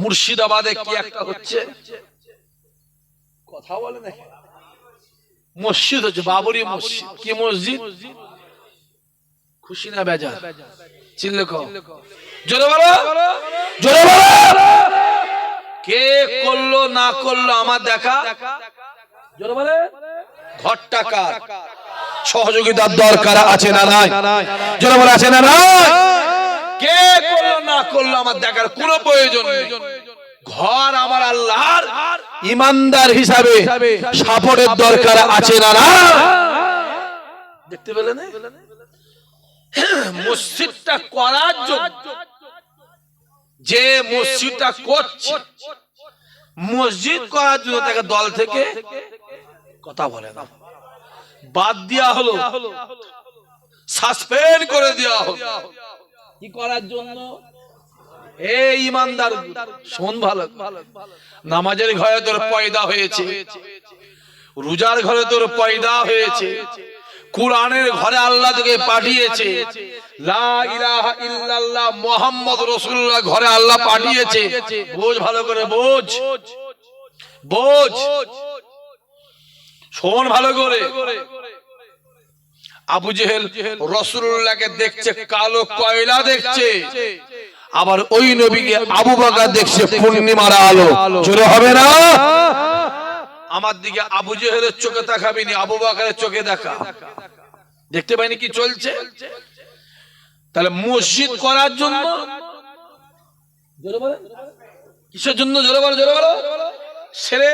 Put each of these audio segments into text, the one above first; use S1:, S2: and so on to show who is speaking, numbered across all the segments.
S1: মুর্শিদাবাদে কি একটা হচ্ছে? কথা বলে কেন? মসজিদ হচ্ছে বাবরি মসজিদ। কি মসজিদ? খুশি না বেজা চিল্লে জোরে বলো। জোরে বলো। কে করল না করল আমার দেখা? জোরে বলে। ঘর টাকা সহযোগিতার দরকার আছে না নাই? জোরে বলে আছে না নাই? কে করল, না করল, আমার দেখার কোনো প্রয়োজন ঘর আমার আল্লাহর ইমানদার হিসাবে সাপোর্টের দরকার আছে না না? দেখতে পেলে না মসজিদটা করার জন্য যে মসজিদটা করছে, মসজিদ করার জন্য তাকে দল থেকে কথা বলে না বাদ দেওয়া হলো, সাসপেন্ড করে দেওয়া হলো। কি করার জন্য? এই ইমানদার, শোন ভালো। নামাজের ঘরে তোর পয়দা হয়েছে। রোজার ঘরে তোর পয়দা হয়েছে। কোরআনের ঘরে আল্লাহ তোকে পাঠিয়েছে। মুহাম্মদ রাসূলুল্লাহ ঘরে আল্লাহ পাঠিয়েছে। বোঝ, ভালো করে বোঝ। বোঝ। শোন ভালো করে। আবু জেহেল রসুল্লাহকে দেখছে, কালো কয়লা দেখছে। আবার ওই নবীকে আবু বাকা দেখছে, পূর্ণিমার আলো। জোরে হবে না? আমার দিকে আবু জেহেলের চোখে তাকাবিনি আবু বাকারের চোখে দেখা। দেখতে পাইনি কি চলছে? তাহলে মসজিদ করার জন্য জোরে বলেন। কিসের জন্য? জোরে বলো জোরে বলো। ছেলে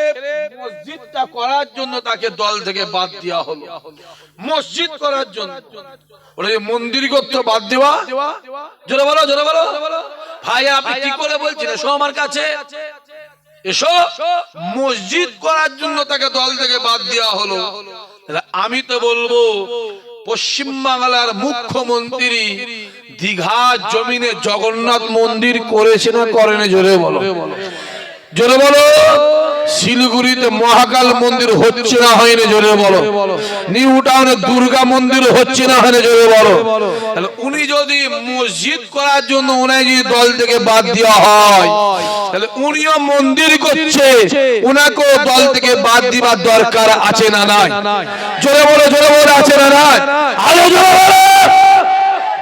S1: মসজিদটা করার জন্য তাকে দল থেকে বাদ দেওয়া হলো। মসজিদ করার জন্য। যে মন্দির করতে বাদ দেওয়া? জোরে বলো জোরে বলো। ভাই, আপনি কি করে বলছেন? এসো আমার কাছে। এসো। মসজিদ করার জন্য তাকে দল থেকে বাদ দেওয়া হলো। আমি তো বলব, পশ্চিম বাংলার মুখ্যমন্ত্রী দীঘা জমিনে জগন্নাথ মন্দির করেছে না করেনি? জোরে বলো। জোরে বলো। শিলিগুড়িতে মহাকাল মন্দির হচ্ছে না হয়নি জোরে বলো। নিউ টাউনে দুর্গা মন্দির হচ্ছে না হয়নি জোরে বলো। তাহলে উনি যদি মসজিদ করার জন্য উনি যদি দল থেকে বাদ দেওয়া হয়, তাহলে উনিও মন্দির করছে। উনাকেও দল থেকে বাদ দিবার দরকার আছে না নাই? জোরে বলো জোরে বলো, আছে না নাই? আরও জোরে বলো!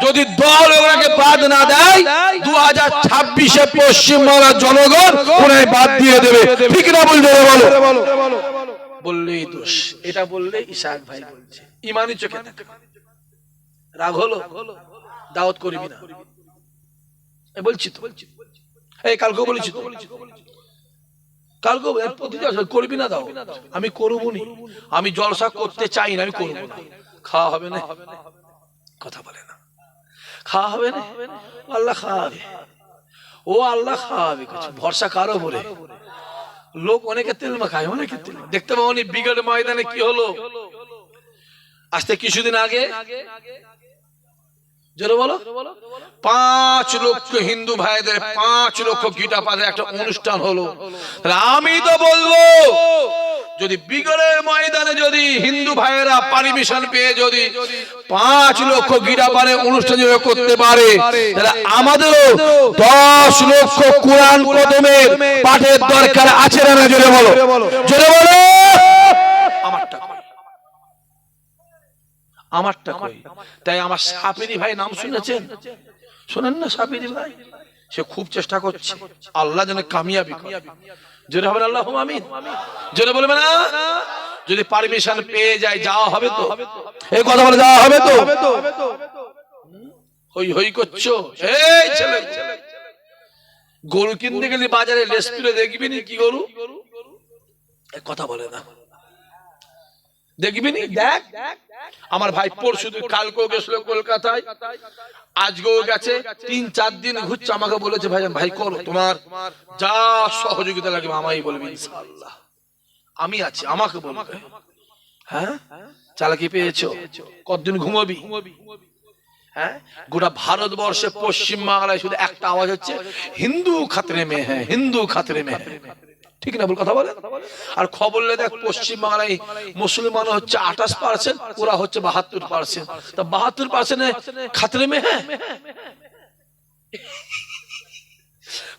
S1: যদি দল ওনাকে বাদ না দেয় দু হাজার ছাব্বিশে পশ্চিমবাংলার জনগণ ওনায় বাদ দিয়ে দেবে। ঠিক না বলতে বলো বললেই দোষ। এটা বললে ইসাক ভাই বলছে। ইমানি চোখে রাগ হলো? দাওয়াত করবি না। বলছি তো। এই কালকে বলেছি তো। কালকে প্রতিটা করবি না দাও। আমি করব আমি জলসা করতে চাই না আমি করব না। খাওয়া হবে না। কথা বলে খাওয়া হবে না। আল্লাহ খাওয়াবে। ও আল্লাহ খাওয়াবে কিছু। ভরসা কারও বলে লোক অনেকে তেল মাখায় অনেকে তেল দেখতে পাবো বিগড় ময়দানে কি হলো? আজকে কিছুদিন আগে জোরে বলো। পাঁচ লক্ষ হিন্দু ভাইদের পাঁচ লক্ষ গীতা পাঠের একটা অনুষ্ঠান হলো। আমি তো বলব যদি বিগড়ের ময়দানে যদি হিন্দু ভাইয়েরা পারমিশন পেয়ে যদি পাঁচ লক্ষ গিরা পারে অনুষ্ঠান করতে পারে তাহলে আমাদেরও দশ লক্ষ কোরআন কদমের পাঠের দরকার আছে না? জোরে বলো। জোরে বলো। আমারটা? আমারটা কই? তাই আমার সাপেরি ভাই নাম শুনেছেন? শোনেন না সাপেরি ভাই? সে খুব চেষ্টা করছে। আল্লাহ যেন কামিয়াবি। জোরে হবে আল্লাহ আমিন। জোরে বলবে না যদি পারমিশন পেয়ে যায় যাওয়া হবে তো? এই কথা বলে যাওয়া হবে তো? হই হই করছ? এই ছেলে। গরু কিনতে গেলে বাজারে লেস তুলে দেখবি নি কি গরু? কথা বলে না। দেখবি নি? দেখ। আমার ভাই পরশু কালকেও গেছিল কলকাতায়, আজকেও গেছে, তিন, চার দিন ঘুরছে, আমাকে বলেছে ভাই ভাই, করো, তোমার যা সহযোগিতা লাগবে আমায় বলবি, ইনশাআল্লাহ। আমি আছি, আমাকে বলবে। হ্যাঁ? চালাকি পেয়েছ? কতদিন ঘুমাবি? হ্যাঁ? গোটা ভারতবর্ষে পশ্চিম বাংলায় শুধু একটা আওয়াজ হচ্ছে, হিন্দু খাতরে মে হ্যাঁ হিন্দু খাতরে মে হ্যাঁ ঠিক না বল কথা বলে? আর খবর লে দেখ পশ্চিম বাংলায় মুসলমান হচ্ছে আঠাশ পার্সেন্ট, ওরা হচ্ছে বাহাত্তর পার্সেন্ট। তা বাহাত্তর পার্সেন্ট খাতরে মে হ্যাঁ?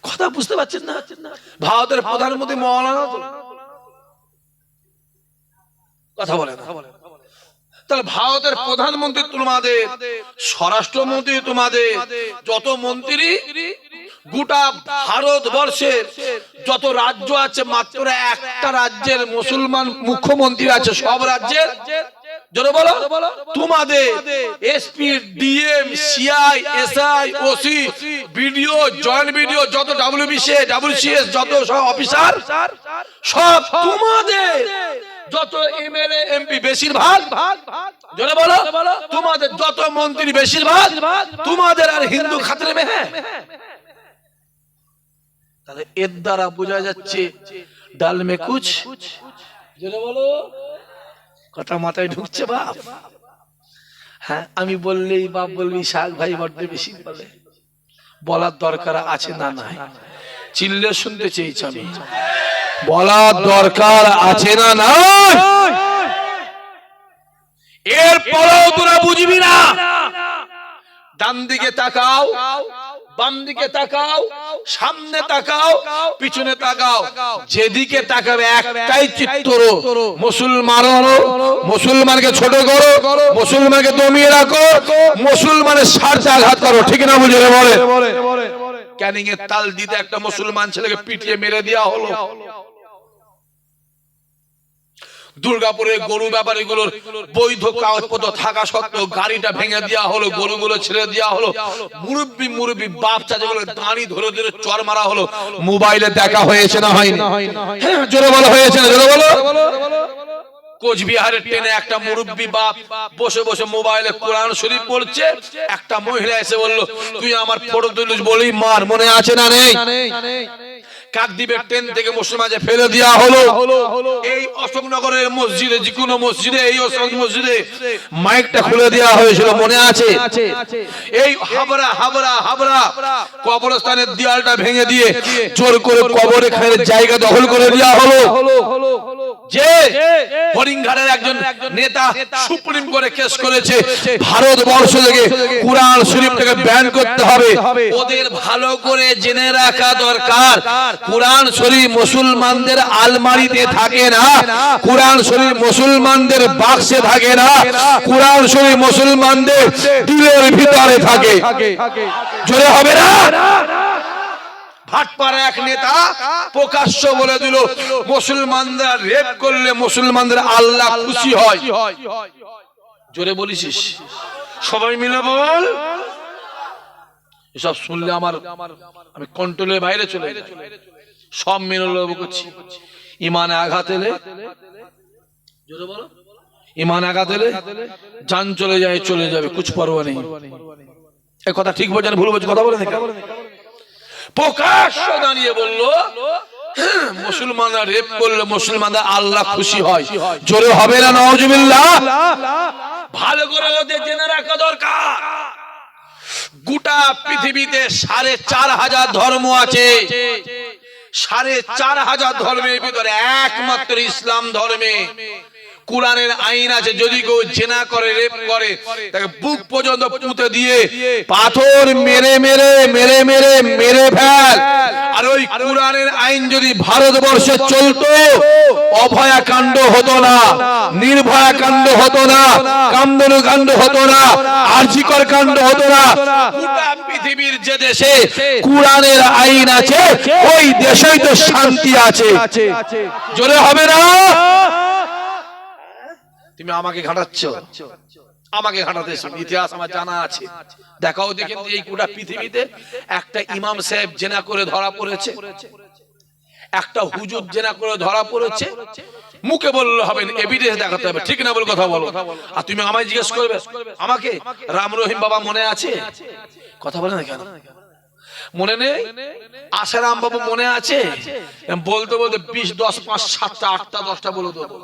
S1: কথা বুঝতে পারছেন না? ভারতের প্রধানমন্ত্রী মৌলানা কথা বলে না। তাহলে ভারতের প্রধানমন্ত্রী তোমাদের, স্বরাষ্ট্রমন্ত্রী তোমাদের, যত মন্ত্রী গোটা ভারতবর্ষের যত রাজ্য আছে, মাত্র একটা রাজ্যের মুসলমান মুখ্যমন্ত্রী আছে, সব রাজ্যের? তোমাদের ওসি, বিডিও, জয়েন্ট বিডিও, যত যত সব অফিসার, সব তোমাদের, যত তোমাদের যত মন্ত্রী, বেশিরভাগ, তোমাদের আর হিন্দু খাতরে মে তাহলে এর দ্বারা বোঝা যাচ্ছে ডাল মে কুচ জোরে বলো। কথা মাথায় ঢুকছে বাপ। হ্যাঁ আমি বললেই বাপ বলবি, শাক ভাই বড্ড বেশি বলে। বলার দরকার আছে না নাই? চিল্লে শুনতে চেয়েছি আমি। বলার দরকার আছে না নাই? এরপরেও তোরা বুঝবি না। ডান দিকে তাকাও। বাম দিকে তাকাও সামনে তাকাও পিছনে তাকাও। যেদিকে তাকাবে একটাই চিত্তর মুসলমান মুসলমানকে ছোট করো মুসলমানকে দমিয়ে রাখো মুসলমানের স্বার্থে আঘাত করো। ঠিক না বুঝে বলে ক্যানিং এর তাল দিতে একটা মুসলমান ছেলেকে পিটিয়ে মেরে দেওয়া হলো। দুর্গাপুরের গরু ব্যাপারী গুলোর বৈধ কাগজপত্র থাকা সত্ত্বেও গাড়িটা ভেঙে দেওয়া হলো গরুগুলো ছেড়ে দেওয়া হলো। মুরব্বী মুরব্বী বাপ চাচাগুলো দাঁড়ি ধরে ধরে চর মারা হলো। মোবাইলে দেখা হয়েছে না হয়নি। হ্যাঁ, জোরে বলো হয়েছে না জোরে বলো। কোচবিহারের ট্রেনে একটা মুরব্বী বাপ বসে বসে মোবাইলে কোরআন শরীফ পড়ছে। একটা মহিলা এসে বলল তুই আমার ফটো তুলিস বলি মার মনে আছে না নেই? কাকদ্বীপের ট্রেন থেকে মুসলমানকে ফেলে দেওয়া হলো। এই মসজিদে, যে কোনো মসজিদে, এই অশোক মসজিদে মাইকটা খুলে দেওয়া হয়েছিল, মনে আছে? এই হাবড়া হাবড়া হাবড়া কবরস্থানের দেয়ালটা ভেঙে দিয়ে জোর করে কবরে জায়গা দখল করে দেওয়া হলো। যে হরিংঘাটের একজন নেতা সুপ্রিম কেস করেছে থেকে কোরআন শরীফটাকে ব্যান করতে হবে। ওদের ভালো করে জেনে রাখা দরকার। কোরআন শরীফ মুসলমানদের আলমারিতে থাকে না, কোরআন শরীফ মুসলমানদের বাক্সে থাকে না, কোরআন শরীফ মুসলমানদের দিলের ভিতরে থাকে। জোরে হবে না? ভাটপাড়া এক নেতা প্রকাশ্য বলে দিল, মুসলমানরা রেপ করলে মুসলমানদের আল্লাহ খুশি হয়। জোরে বলিস। সবাই মিলে বল। এসব শুনলে আমার আমি কন্ট্রোলের বাইরে চলে সব মেনে করছি। ইমানে আঘাত এলে ইমান আঘাত এলে জান চলে যায়, চলে যাবে, কুছ পরোয়া নেই। এ কথা ঠিক বোঝেন ভুল বোঝেন কথা বলে প্রকাশ্য দাঁড়িয়ে বলল, মুসলমানরা রেপ করলে মুসলমানরা আল্লাহ খুশি হয়। জোরে হবে না নওয়াজুবিল্লাহ ভালো করে ওদের জেনে রাখা দরকার। গোটা পৃথিবীতে সাড়ে চার হাজার ধর্ম আছে। সাড়ে চার হাজার ধর্মের ভিতরে একমাত্র ইসলাম ধর্মে। কোরআনের আইন আছে, যদি কেউ জেনা করে, রেপ করে, তাকে বুক পর্যন্ত পুঁতে দিয়ে পাথর মেরে মেরে মেরে মেরে মেরে ফেল। আর ওই কোরআনের আইন যদি ভারতবর্ষে চলতো অভয়া কাণ্ড হতো না নির্ভয়া কাণ্ড হতো না কামদনু কাণ্ড হতো না, আর্জিকর কাণ্ড হতো না পৃথিবীর যে দেশে কোরআনের আইন আছে, ওই দেশেই তো শান্তি আছে। জোরে হবে না? তুমি আমাকে ঘাটাচ্ছ। আমাকে ঘাটাতে ইতিহাস আমার জানা আছে। দেখাও দেখেন এই গোটা পৃথিবীতে একটা ইমাম সাহেব জেনা করে ধরা পড়েছে। একটা হুজুর জেনা করে ধরা পড়েছে। মুখে বললে হবে এভিডেন্স দেখাতে হবে। ঠিক না বলে কথা বলো। আর তুমি আমায় জিজ্ঞেস করবে, আমাকে রাম রহিম বাবা মনে আছে? কথা বলে না কেন? মনে নেই? আশারাম বাবু মনে আছে? বলতে বলতে বিশ, দশ, পাঁচ, সাতটা, আটটা, দশটা বলে দেবো।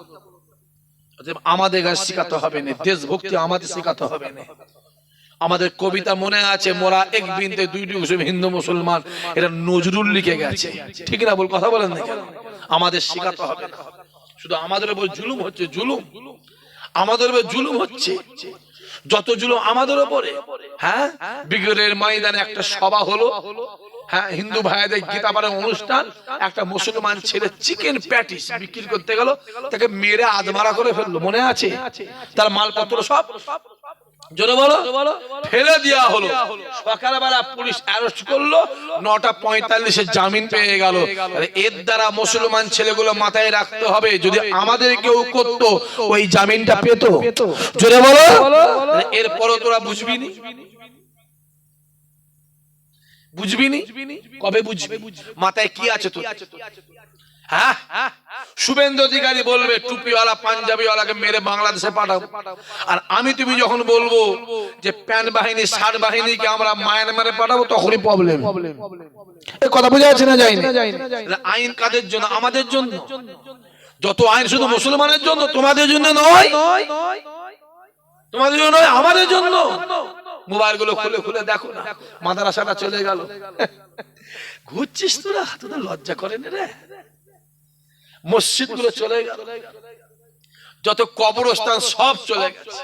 S1: আমাদের কাছে শেখাতে হবে না, দেশভক্তি আমাদের শেখাতে হবে না। আমাদের কবিতা মনে আছে, মোরা এক বিন্দে দুই দুই হিন্দু মুসলমান এটা নজরুল লিখে গেছে। ঠিক না বল কথা বলেন না আমাদের শেখাতে হবে না। শুধু আমাদের উপর জুলুম হচ্ছে, জুলুম। আমাদের উপর জুলুম হচ্ছে। যত জুলুম আমাদের ওপরে হ্যাঁ? বিগড়ের ময়দানে একটা সভা হলো। হ্যাঁ হিন্দু ভাইদের গীতা পাঠের অনুষ্ঠান। একটা মুসলমান ছেলে চিকেন প্যাটিস বিক্রি করতে গেল তাকে মেরে আদমারা করে ফেলল মনে আছে? তার মালপত্র সব জোরে বলো ফেলে দেওয়া হলো। সকালবেলা পুলিশ অ্যারেস্ট করল নটা পঁয়তাল্লিশে জামিন পেয়ে গেল। এর দ্বারা মুসলমান ছেলেগুলো মাথায় রাখতে হবে। যদি আমাদের কেউ করতো ওই জামিনটা পেতো। জোরে বলো। এরপরও তোরা বুঝবি নি? বুঝবি কবে বুঝবি? মাথায় কি আছে তোর? হ্যাঁ? শুভেন্দু অধিকারী বলবে, টুপিওয়ালা, পাঞ্জাবিওয়ালাকে মেরে বাংলাদেশে পাঠাবো। আর আমি তুমি যখন বলব যে প্যান বাহিনী, সার বাহিনীকে আমরা মায়ানমারে পাঠাবো, তখনই প্রবলেম কথা বোঝা যাচ্ছে না তাহলে আইন কাদের জন্য? আমাদের জন্য? যত আইন শুধু মুসলমানের জন্য, তোমাদের জন্য নয়। তোমাদের জন্য নয়, আমাদের জন্য। মোবাইলগুলো খুলে খুলে দেখো না, মাদ্রাসাটা চলে গেল। ঘুরছিস তোরা? তোদের লজ্জা করে রে? মসজিদগুলো চলে গেল। যত কবরস্থান সব চলে গেছে।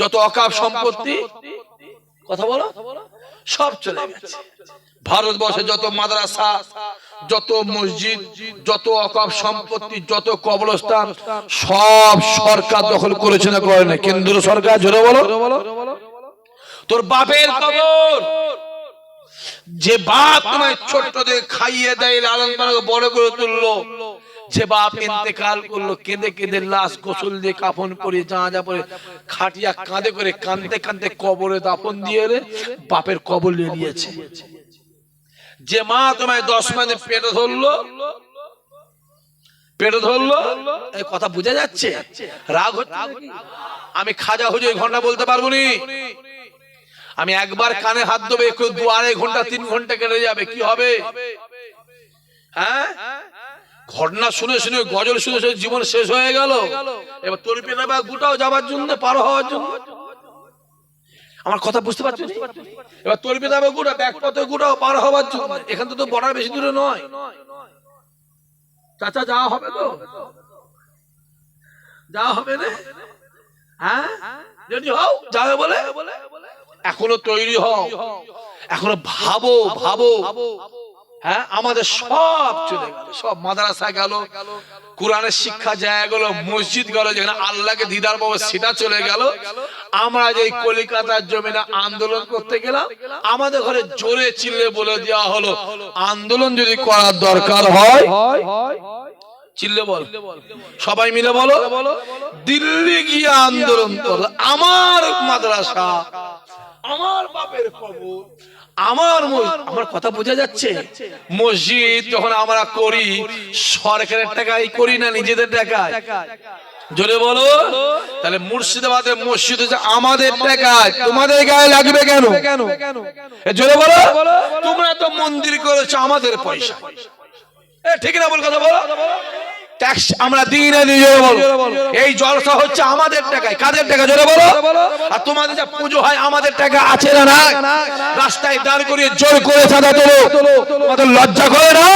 S1: যত অকাপ সম্পত্তি, কথা বলো, সব চলে গেছে। ভারতবর্ষে যত মাদ্রাসা, যত মসজিদ, যত অকাপ সম্পত্তি, যত কবরস্থান, সব সরকার দখল করেছে না করে না কেন্দ্র সরকার, জোরে বলো। তোর বাপের কবর। যে বাপ তোমায় ছোট্ট থেকে খাইয়ে দেয় লালন পালন বড় করে তুললো। যে বাপ ইন্তেকাল করল, কেঁদে কেঁদে লাশ গোসল দিয়ে কাফন করে যা যা পরে খাটিয়া কাঁদে করে কাঁদতে কাঁদতে কবরে দাফন দিয়ে বাপের কবর নিয়ে নিয়েছে। যে মা তোমায় দশ মানে পেটে ধরলো পেটে ধরলো এই কথা বোঝা যাচ্ছে? রাগ আমি খাজা হুজুর ঘণ্টা বলতে পারব নি? আমি একবার কানে হাত দেবো, একটু দু আড়াই ঘণ্টা, তিন ঘণ্টা কেটে যাবে, কি হবে? হ্যাঁ? ঘটনা শুনে শুনে, গজল শুনে শুনে জীবন শেষ হয়ে গেল। এবার তোর পেনা বা গোটাও যাবার জন্য, পার হওয়ার জন্য। আমার কথা বুঝতে পারছ এবার তোর পেনা বা গোটা ব্যাগ পথে গোটাও পার হওয়ার জন্য। এখান তো বর্ডার বেশি দূরে নয়। চাচা, যাওয়া হবে তো? যাওয়া হবে না? হ্যাঁ? যদি হও, যাবে বলে? এখনও তৈরি হও। এখনও ভাবো ভাবো। হ্যাঁ আমাদের সব চলে গেল, সব মাদ্রাসা গেল, কোরআনের শিক্ষা জায়গা গেল, মসজিদ গেল, যেখানে আল্লাহকে দিদার পাবো সেটা চলে গেল। আমরা যে কলিকাতার জমিনে আন্দোলন করতে গেলাম, আমাদের ঘরে জোরে চিল্লে বলে দেওয়া হলো, আন্দোলন যদি করার দরকার হয়, চিল্লে বল। সবাই মিলে বলো, দিল্লি গিয়ে আন্দোলন করো আমার মাদ্রাসা আমার বাপের কবর আমার আমার কথা বোঝা যাচ্ছে? মসজিদ যখন আমরা করি, সরকারের টাকায় করি না, নিজেদের টাকায়? জোরে বলো। তাহলে মুর্শিদাবাদের মসজিদ হচ্ছে আমাদের টাকায়। তোমাদের গায়ে লাগবে কেন? জোরে বলো। তোমরা তো মন্দির করেছ আমাদের পয়সা ঠিক না বল কথা বলো। ট্যাক্স আমরা দিই না নিজে বলো। এই জলসা হচ্ছে আমাদের টাকায়। কাদের টাকা? জোরে বলো। আর তোমাদের যা পুজো হয় আমাদের টাকা আছে না না রাস্তায় দাঁড় করিয়ে জোর করে চাঁদা তোলো। তোমাদের লজ্জা করে না?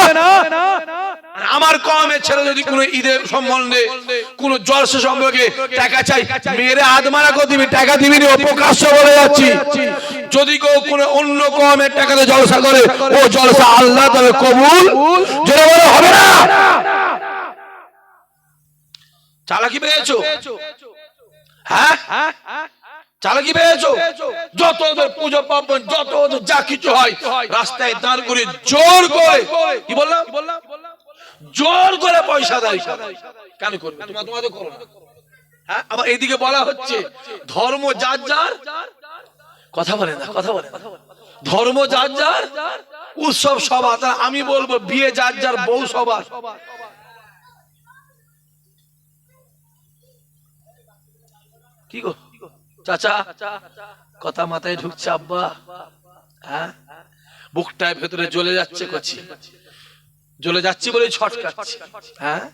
S1: আমার কমের ছেলে যদি কোনো ঈদের সম্বন্ধে কোন জলসা সম্পর্কে টাকা চাই মেরে হাত মারা করে দিবি টাকা দিবি নি, ও প্রকাশ্য বলে যাচ্ছি। যদি কেউ কোনো অন্য কমের টাকাতে জলসা করে ও জলসা আল্লাহ তবে কবুল। জোরে বলে হবে না? চালাকি পেয়েছ? হ্যাঁ? চালাকি পেয়েছ? যত ওদের পুজো পার্বণ যত ওদের যা কিছু হয় রাস্তায় দাঁড় করে জোর করে কি বললাম? জোর করে পয়সা দেয় কেন করবে? তোমরা তোমাদের করো না। হ্যাঁ? আবার এইদিকে বলা হচ্ছে ধর্ম যার যার কথা বলে না কথা বলে না। ধর্ম যার যার উৎসব সবার। আমি বলব বিয়ে যার যার বউ সভা কি গো? চাচা, কথা মাথায় ঢুকছে, আব্বা। হ্যাঁ? বুকটায় ভেতরে জ্বলে যাচ্ছে কচি। জ্বলে যাচ্ছি বলে ছটকাচ্ছি। হ্যাঁ?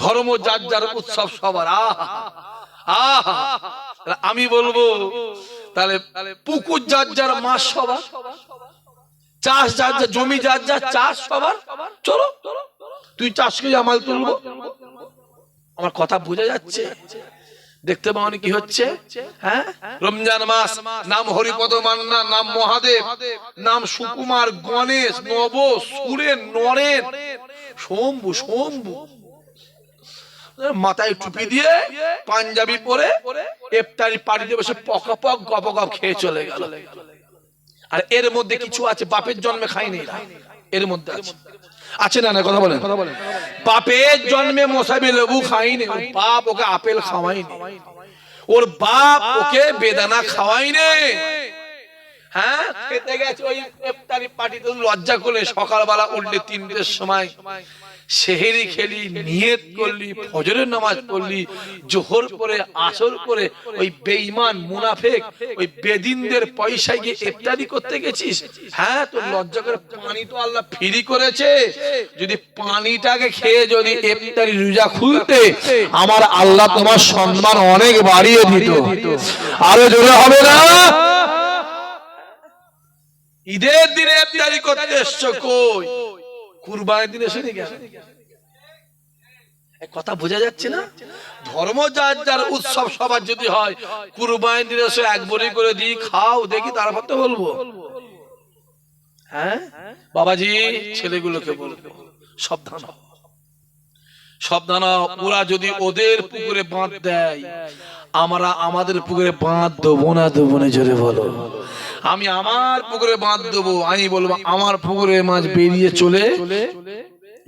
S1: ধর্ম যার যার উৎসব সবার। আহা আমি বলব, তাহলে পুকুর যার যার মাস সবার। চাষ যার যা জমি যার যার, চাষ সবার। চলো, তুই চাষকে জামাল তুলবো। আমার কথা বোঝা যাচ্ছে? দেখতে পাওনি কি হচ্ছে? হ্যাঁ? রমজান মাস। নাম হরিপদ মান্না নাম মহাদেব। নাম সুকুমার গণেশ নব সুরেন নরেন। শম্ভু শম্ভু। মাথায় টুপি দিয়ে পাঞ্জাবি পরে ইফতারি পার্টিতে বসে পক পক গপ গপ খেয়ে চলে গেল। আর এর মধ্যে কিছু আছে বাপের জন্মে খাইনি এর মধ্যে আছে। আছে না না কথা বলেন। বাপের জন্মে মশাবি লেবু খাইনি বাপ ওকে আপেল খাওয়াইনি ওর বাপ ওকে বেদানা খাওয়াইনি হ্যাঁ খেতে গেছে ওই ইফতারি পার্টিতে লজ্জা করলে সকালবেলা উঠলে তিনটের সময়। সেহেরি খেলি, নিয়ত করলি, ফজরের নামাজ পড়লি, জোহর করে আসর করে ওই মুনাফেক, ওই বেদিনদের পয়সায় গিয়ে ইফতারি করতে গেছিস? হ্যাঁ লজ্জা করে পানি তো আল্লাহ ফ্রি করেছে। যদি পানিটাকে খেয়ে যদি ইফতারি রোজা খুলতে, আমার আল্লাহ তোমার সম্মান অনেক বাড়িয়ে দিত। আরও জোরে হবে না? ঈদের দিনে ইফতারি করতে এসছো কই? কুরবানির দিনে এসে এ কথা বোঝা যাচ্ছে না? ধর্ম যার যার উৎসব সবার যদি হয়, কুরবানির দিনে এসে, এক বড়ি করে দিই, খাও, দেখি তারপর তো বলব। হ্যাঁ? বাবাজি, ছেলেগুলোকে বলব। সাবধান হও। সাবধান হও। ওরা যদি ওদের পুকুরে বাঁধ দেয়, আমরা আমাদের পুকুরে বাঁধ দেবো না দেবো না, জোরে বলো। আমি আমার পুকুরে বাঁধ দেবো, আমি বলব, আমার পুকুরে মাছ বেরিয়ে চলে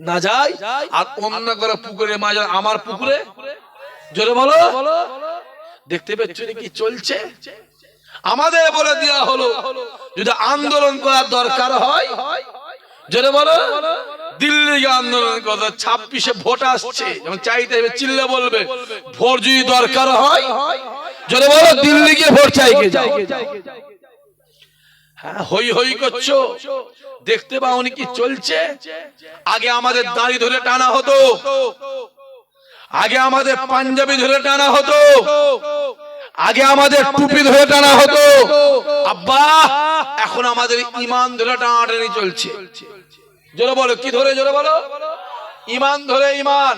S1: না যায়, আর অন্য করে পুকুরে মাছ আমার পুকুরে? জোরে বলো। দেখতে পাচ্ছ কি চলছে? আমাদের বলে দেওয়া হলো, যদি আন্দোলন করার দরকার হয়, জোরে বলো। দিল্লি আন্দোলন কথা ছাব্বিশে ভোট আসছে যেমন চাইতে চিল্লে বলবে, ভোট যদি দরকার হয়, জোরে বলো, দিল্লি গিয়ে ভোট চাইকে হ্যাঁ হই হই করছ, দেখতে পাওনি কি চলছে? আগে আমাদের দাড়ি ধরে টানা হতো, আগে আমাদের পাঞ্জাবি ধরে টানা হতো, আগে আমাদের টুপি ধরে টানা হতো। আব্বা, এখন আমাদের ইমান ধরে টানাটানি চলছে। জোরে বলো, কি ধরে জোরে বলো? ইমান ধরে ইমান।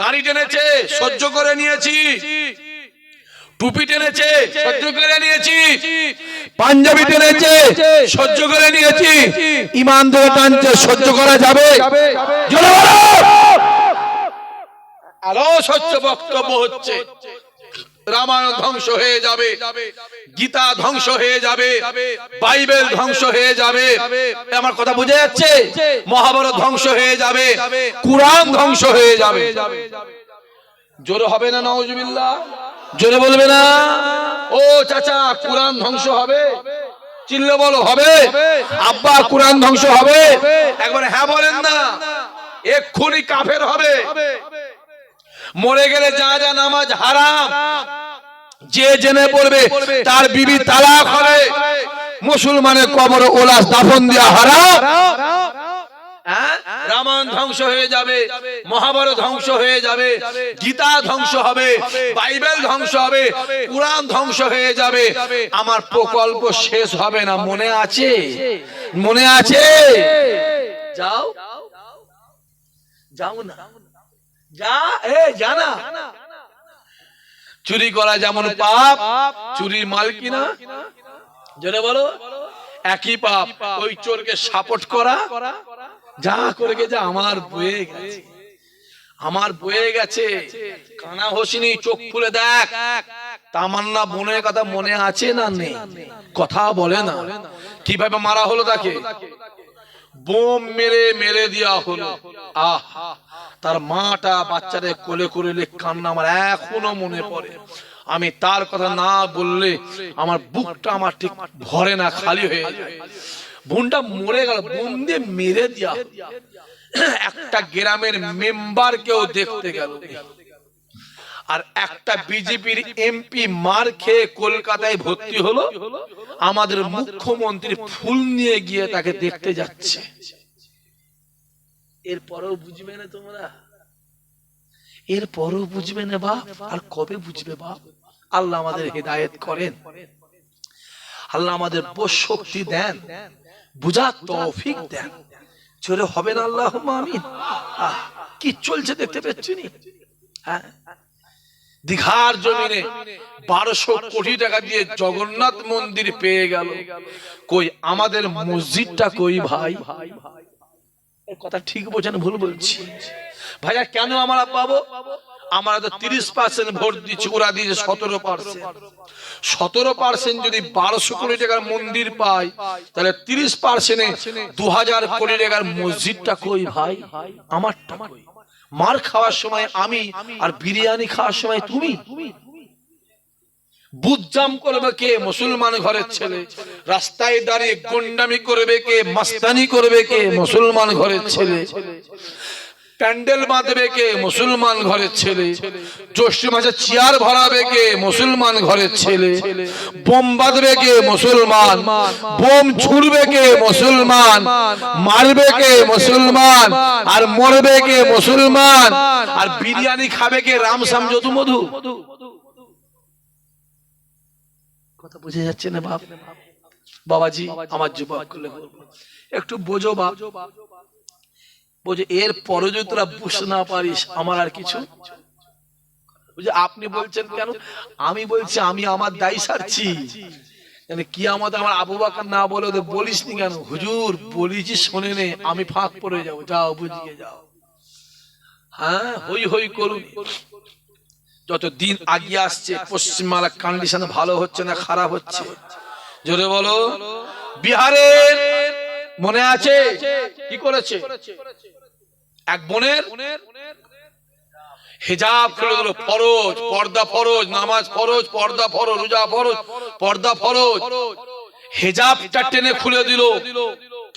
S1: দাড়ি টেনেছে, সহ্য করে নিয়েছি। টুপি টেনেছে, সহ্য করে নিয়েছি। পাঞ্জাবি টেনেছে, সহ্য করে নিয়েছি। ইমান ধরে টানছে, সহ্য করা যাবে? আরও সহ্য বক্তব্য হচ্ছে। রামায়ণ ধ্বংস হয়ে যাবে, গীতা ধ্বংস হয়ে যাবে, বাইবেল ধ্বংস হয়ে যাবে। আমার কথা বুঝে যাচ্ছে? মহাভারত ধ্বংস হয়ে যাবে, কোরআন ধ্বংস হয়ে যাবে। জোরে হবে না নওজুবিল্লাহ জোরে বলবে না? ও চাচা, কোরআন ধ্বংস হবে। চিল্লে বলো, হবে? আব্বা, কোরআন ধ্বংস হবে। একবার হ্যাঁ বলেন না। এক্ষুনি কাফের হবে। মরে গেলে যা যা নামাজ হারাম। যে জেনে পড়বে, তার বিবি তালাক হবে। মুসলমানের কবর ওলাস দাফন দেওয়া হারাম। হ্যাঁ? রামায়ণ ধ্বংস হয়ে যাবে, মহাভারত ধ্বংস হয়ে যাবে, গীতা ধ্বংস হবে, বাইবেল ধ্বংস হবে, কোরআন ধ্বংস হয়ে যাবে। আমার প্রকল্প শেষ হবে না, মনে আছে? মনে আছে? যাও। যাও না। চুরি করা যেমন পাপ, চুরির মাল কিনা জেনে বলো। একই পাপ, ওই চোরকে সাপোর্ট করা, যা করে গেছে আমার বয়ে গেছে। আমার বয়ে গেছে। কানা হসিনি, চোখ খুলে দেখ। তামান্না বোনের কথা মনে আছে না নেই? কথা বলে না। কীভাবে মারা হলো তাকে? বোম মেরে মেরে দেওয়া হলো। আহ, তার মাটা বাচ্চাদের কোলে করে কান্না আমার এখনও মনে পড়ে। আমি তার কথা না বললে আমার বুকটা আমার ঠিক ভরে না, খালি হয়ে বোনটা মরে গেল বোন দিয়ে মেরে হলো। একটা গ্রামের মেম্বার কেউ দেখতে গেল। আর একটা বিজেপির এমপি মার খেয়ে কলকাতায় ভর্তি হলো। আমাদের মুখ্যমন্ত্রী ফুল নিয়ে গিয়ে তাকে দেখতে যাচ্ছে। এরপরেও বুঝবে না তোমরা? এরপরেও বুঝবে না বাপ? আর কবে বুঝবে বাপ? আল্লাহ আমাদের হেদায়েত করেন। আল্লাহ আমাদের বোধ শক্তি দেন। বুঝার তৌফিক দেন। চলে হবে না আল্লাহ আমিন? কি চলছে দেখতে পাচ্ছি হ্যাঁ? দীঘার জমিনে বারোশো কোটি টাকা দিয়ে জগন্নাথ মন্দির পেয়ে গেল। কই আমাদের মসজিদটা কই ভাই? এ কথা ঠিক বোঝেন ভুল বলছি। ভাইয়া, কেন আমরা পাবো আমরা তো তিরিশ পার্সেন্ট ভোট দিচ্ছি, ওরা দিয়েছে সতেরো পার্সেন্ট। সতেরো পার্সেন্ট যদি বারোশো কোটি টাকার মন্দির পাই তাহলে তিরিশ পার্সেন্টে দু হাজার কোটি টাকার মসজিদটা কই ভাই? আমারটা কই? মার খাওয়ার সময় আমি আর বিরিয়ানি খাওয়ার সময় তুমি? বুঝজাম করবে কে? মুসলমান ঘরের ছেলে। রাস্তায় দাঁড়িয়ে গুন্ডামি করবে কে? মাস্তানি করবে কে? মুসলমান ঘরের ছেলে। প্যান্ডেল বাঁধবে কে? মুসলমান ঘরের ছেলে। জ্যৈষ্ঠ মাসে চেয়ার ভরাবে কে? মুসলমান ঘরের ছেলে। বোম বাঁধবে কে? মুসলমান। বোম ছুড়বে কে? মুসলমান। মারবে কে? মুসলমান। আর মরবে কে? মুসলমান। আর বিরিয়ানি খাবে কে? রামসাম যদু মধু। কথা বুঝে যাচ্ছে না বাপ। বাবাজি, আমার যুবক একটু বোঝো বাপ। বোঝো, এর পরে যদি তোরা বুঝতে না পারিস, আমার আর কিছু? আপনি বলছেন কেন? আমি বলছি, আমি আমার দায়ী সারছি। কি আমাদের আমার আবু বাকার না বলে ওদের বলিস নি কেন? হুজুর, বলিছি শোনে নে, আমি ফাঁক পড়ে যাব, যাও, বুঝিয়ে যাও। হ্যাঁ হই হই করুন। যত দিন আগিয়ে আসছে পশ্চিমবাংলার কন্ডিশন ভালো হচ্ছে না, খারাপ হচ্ছে? জোরে বলো। বিহারের মনে আছে? কি করেছে? এক বোনের হেজাব খুলে দিল, ফরজ, পর্দা ফরজ, নামাজ ফরজ, পর্দা ফরজ, রোজা ফরজ, পর্দা ফরজ। হেজাবটা টেনে খুলে দিল।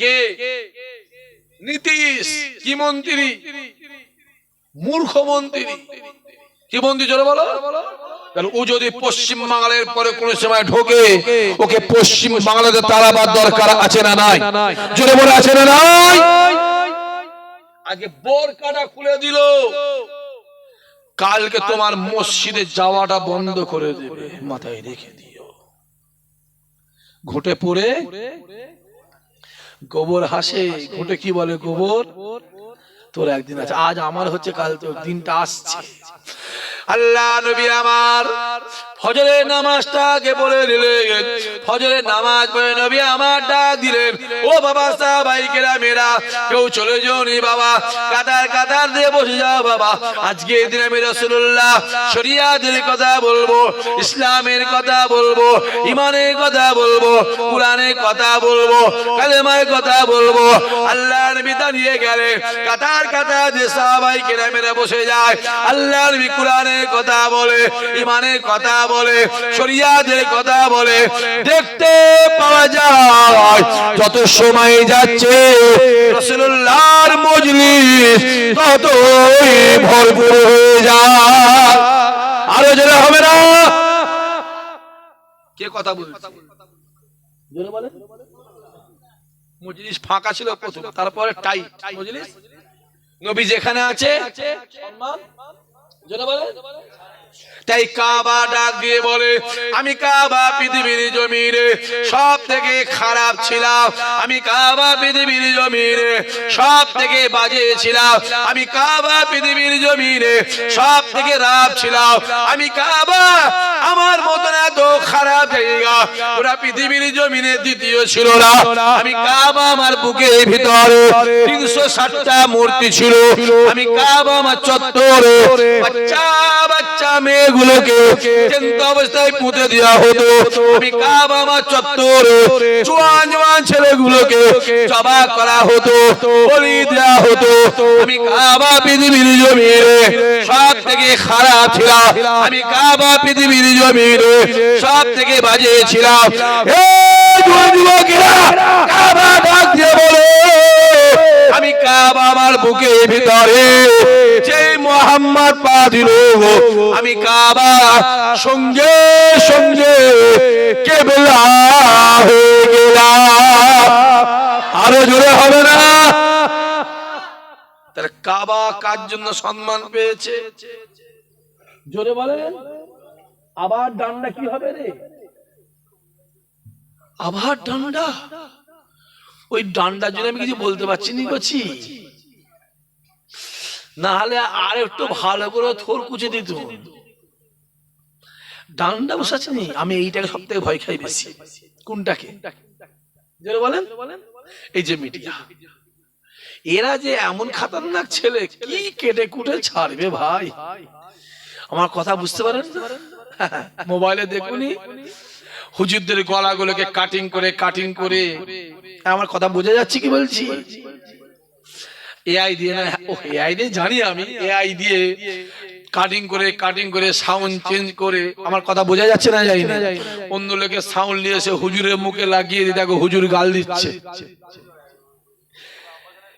S1: কে? নীতিশ, কি মন্ত্রী? মূর্খ মন্ত্রী। কি মন্ত্রী জোরে বলো? ও যদি পশ্চিম বাংলার পরে কোন সময় ঢোকে, ওকে পশ্চিম বাংলাতে তাড়াবার দরকার আছে না নাই? জোরে বলে আছে না নাই? আগে বোর কাটা খুলে দিল। কালকে তোমার মসজিদে যাওয়াটা বন্ধ করে দেবে, মাথায় রেখে দিও। ঘুটে পড়ে গোবর হাসে। ঘুটে কি বলে গোবর? তোর একদিন আছে, আজ আমার হচ্ছে কাল তোর দিনটা আসছে। আল্লাহ নবী আমার ফজরের নামাজটা আগে বলে দিলেন। ফজরের নামাজ পড়ে নবী আমার ডাক দিলেন। ও বাবা, সাহাবাইকেরা মেরা কেউ চলে যাও নি বাবা। কাতার কাতার দিয়ে বসে যাও বাবা। আজকে দিনে আমি রাসূলুল্লাহ শরিয়াতের কথা বলব, ইসলামের কথা বলব ইমানের কথা বলব, কোরআনের কথা বলব, কালেমার কথা বলব। আল্লাহ নবী দাঁড়িয়ে গেলেন। কাতার কাতার যে সাহাবাইকেরা মেরা বসে যায়। আল্লাহ নবী কোরআনের কথা বলে ইমানের কথা বলে শরিয়াতের কথা বলে। দেখতে পাওয়া যায় যত সময় যাচ্ছে রাসূলুল্লাহর মজলিস ততই ভরপুর হয়ে যায়। আরও জোরে হবে না? কে কথা বলছে? জোরে বলে। মজলিস ফাঁকা ছিল প্রথম তারপরে টাই। মজলিস? নবী যেখানে আছে সম্মান? জোরে বলে। তাই কাবা ডাক দিয়ে বলে আমি কাবা পৃথিবীর জমিরে সব থেকে খারাপ ছিলাম। আমি কাবা পৃথিবীর জমিরে সব থেকে বাজে ছিলাম। আমি কাবা পৃথিবীর জমিরে সব থেকে রাব ছিলাম। আমি কাবা আমার মতন এত খারাপ জায়গা। ওরা পৃথিবীর জমিনে দ্বিতীয় ছিল না। আমি কাবা আমার বুকের ভিতরে তিনশো ষাটটা মূর্তি ছিল। আমি কাবা আমার চত্বরে বাচ্চা বাচ্চা মেয়েগুলোকে চিন্তা অবস্থায় পুঁতে দেওয়া হতো। আমি কাবা আমার চত্বরে জোয়ান জোয়ান ছেলেগুলোকে জবা করা হতো বলি দেওয়া হতো। আমি কাবা পৃথিবীর জমিরে সব থেকে খারাপ ছিলাম। আমি কাবা পৃথিবীর জমিরে সব থেকে বাজে ছিলাম। জোয়ান যুবকেরা কাবা ডাক দিয়ে বলে। আমি কাবা আমার বুকের ভিতরে যে মোহাম্মদ পা দিল আমি কাবা সঙ্গে সঙ্গে কেবলা হয়ে গেলাম। আরও জোরে হবে না? তাহলে কাবা কার জন্য সম্মান পেয়েছে? জোরে বলে আবার ডান্ডা কি হবে রে? আবার ডান্ডা? ওই ডান্ডার জন্য আমি কিছু বলতে পারছি নি করছি না হলে আর একটু ভালো করে থোর কুচে দিত। ডান্ডা বসাচ্ছে নি আমি এইটাকে সব থেকে ভয় খাই বেশি। কোনটাকে? যেটা বলেন। এই যে মিডিয়া। এরা যে এমন খাতারনাক ছেলে কি কেটে কুটে ছাড়বে ভাই? আমার কথা বুঝতে পারেন মোবাইলে দেখুনি হুজুরদের গলাগুলোকে কাটিং করে কাটিং করে। আমার কথা বোঝা যাচ্ছে কি বলছি? এআই দিয়ে না, ও এআই দিয়ে জানি আমি। এআই দিয়ে কাটিং করে কাটিং করে সাউন্ড চেঞ্জ করে, আমার কথা বোঝা যাচ্ছে না যাই না। অন্য লোকের সাউন্ড নিয়ে এসে হুজুরের মুখে লাগিয়ে দিয়ে দেখো হুজুর গাল দিচ্ছে।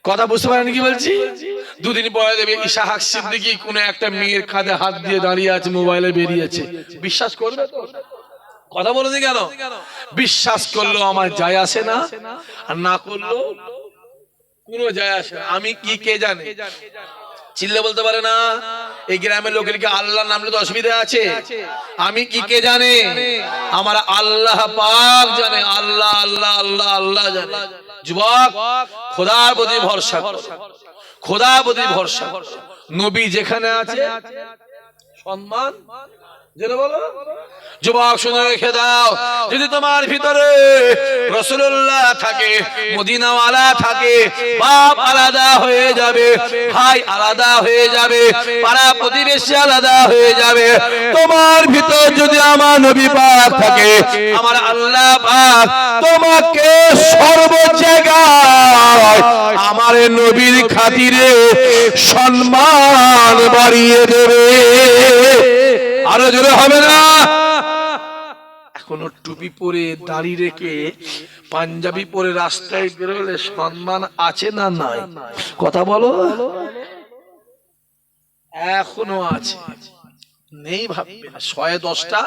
S1: কথা বুঝতে পারেন কি বলছি? দুদিন পরে দেবে ঈশা হাক সিদ্দিকি কোন একটা মেয়ের কাঁধে হাত দিয়ে দাঁড়িয়ে আছে, মোবাইলে বেরিয়েছে। বিশ্বাস করবে তো? কথা বলে কেন? বিশ্বাস করল আমার যায় আসে না, আর না করল কোনো যায় আসে। আমি কি কে জানে? চিল্লে বলতে পারে না। এই গ্রামের লোকের কি আল্লাহ নামলে তো অসুবিধা আছে? আমি কি কে জানে? আমার আল্লাহ পাক জানে, আল্লাহ আল্লাহ আল্লাহ আল্লাহ জানে। যুবক, খোদার প্রতি ভরসা। খোদার প্রতি ভরসা নবী যেখানে আছে, সম্মান যুবক শুনে রেখে দাও, যদি তোমার ভিতরে রসুল্লাহ থাকে, মদিনাওয়ালা থাকে, বাপ আলাদা হয়ে যাবে, ভাই আলাদা হয়ে যাবে, পাড়া প্রতিবেশী আলাদা হয়ে যাবে। তোমার ভিতর যদি আমার নবী পাক থাকে, আমার আল্লাহ পাক তোমাকে সর্ব জায়গায় আমার নবীর খাতিরে সম্মান বাড়িয়ে দেবে। আরও জোরে হবে না। এখনও টুপি পরে দাড়ি রেখে পাঞ্জাবি পরে রাস্তায় বেরোলে সম্মান আছে না নাই? কথা বলো। এখনও আছে। নেই ভাববে না। দশটা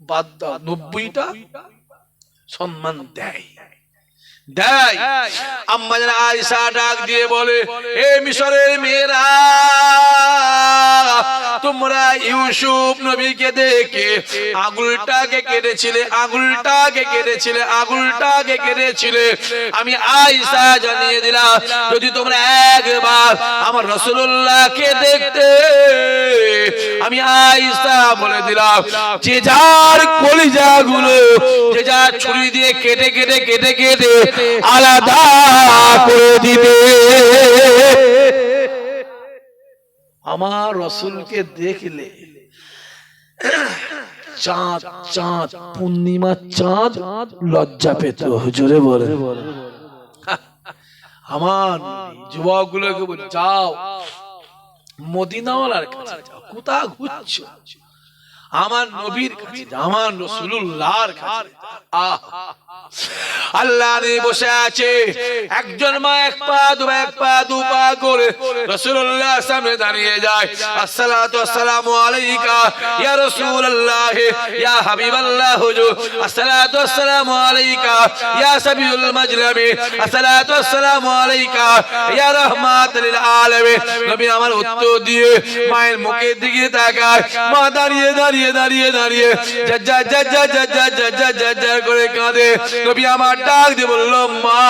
S1: বাদ দাও। নব্বইটা সম্মান দেয়। দেয় আম্মা যেন আয়সা ডাক দিয়ে বলে এ মিশরের মেয়েরা তোমরা ইউসুফ নবীকে দেখে আগুলটাকে কেটেছিলে আগুলটাকে কেটেছিলে আগুলটাকে কেটেছিলে। আমি আয়সা জানিয়ে দিলাম যদি তোমরা একবার আমার রসুল্লাহকে দেখতে আমি আয়সা বলে দিলাম যে যার কলিজা গুলো যে যার ছুরি দিয়ে কেটে কেটে কেটে কেটে আমার রসুলকে দেখলে চাঁদ চাঁদ, পূর্ণিমা, চাঁদ লজ্জা পেত। জোরে বলে। আমার যুবক গুলোকে যাও, মদিনাওয়ালার কাছে কোথা আমার নবীর কাছে আমার রসুল্লাহর কাছে আল্লাহ বসে আছে। একজন মা এক পা, দু এক পা, দু পা করে রাসূলুল্লাহ সামনে দাঁড়িয়ে যায়। আসসালাতু আসসালামু আলাইকা, ইয়া রাসূলুল্লাহ, ইয়া হাবিবাল্লাহ হুজুর। আসসালাতু আসসালামু আলাইকা, ইয়া সাবিউল মাজলামি। আসসালাতু আসসালামু আলাইকা, ইয়া রাহমাত লিল আলামিন। নবী আমার উত্তর দিয়ে মায়ের মুখের দিকে তাকায়। মা দাঁড়িয়ে দাঁড়িয়ে দাঁড়িয়ে দাঁড়িয়ে। যা যা যা যা যা করে কাঁদে। নবী আমার ডাক দিয়ে বলল, মা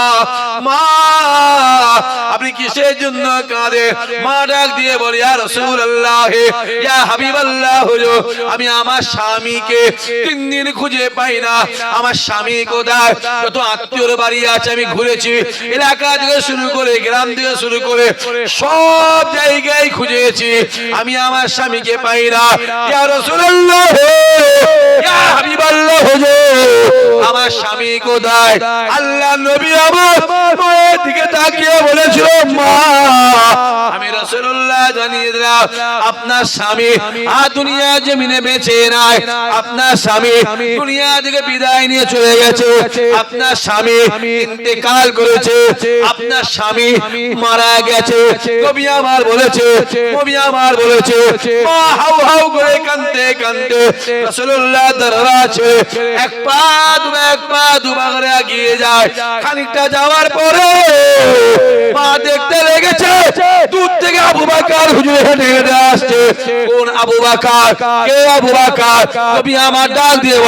S1: মা, আপনি কিসের জন্য কাঁদে? মা ডাক দিয়ে বলে, ইয়া রাসূলুল্লাহ, ইয়া হাবিবাল্লাহ হুজুর আমি আমার স্বামীকে তিন দিন খুঁজে পাই না। আমার স্বামী কোথায়? যত আত্মীয়র বাড়ি আছে, আমি ঘুরেছি। এলাকা থেকে শুরু করে, গ্রাম থেকে শুরু করে, সব জায়গায় খুঁজেছি। আমি আমার স্বামীকে পাই না। ইয়া রাসূলুল্লাহ, ইয়া হাবিবাল্লাহ হুজুর আমার স্বামী কোথায়? আল্লাহ নবী আমার মায়ের দিকে তাকিয়ে বলেছিল, মা, আমি রাসূলুল্লাহ জানিয়ে দিলাম, আপনার স্বামী আর দুনিয়া জমিনে বেঁচে নাই। আপনার স্বামী দুনিয়া থেকে বিদায় নিয়ে চলে গেছে। আপনার স্বামী ইন্তেকাল করেছে। আপনার স্বামী মারা গেছে। কবি আমার বলেছে কবি আমার বলেছে, মা, হাউ হাউ করে কানতে কানতে রাসূলুল্লাহ দরবার এক পা এক পা দু পা করে যায়। খানিকটা যাওয়ার পরে মা দেখতে লেগেছে, দূর থেকে আবু বাকার হুজুর হেঁটে হেঁটে আসছে। কোন আবু বাকার? কে আবু বাকার? কবি আমার ডাক দিয়ে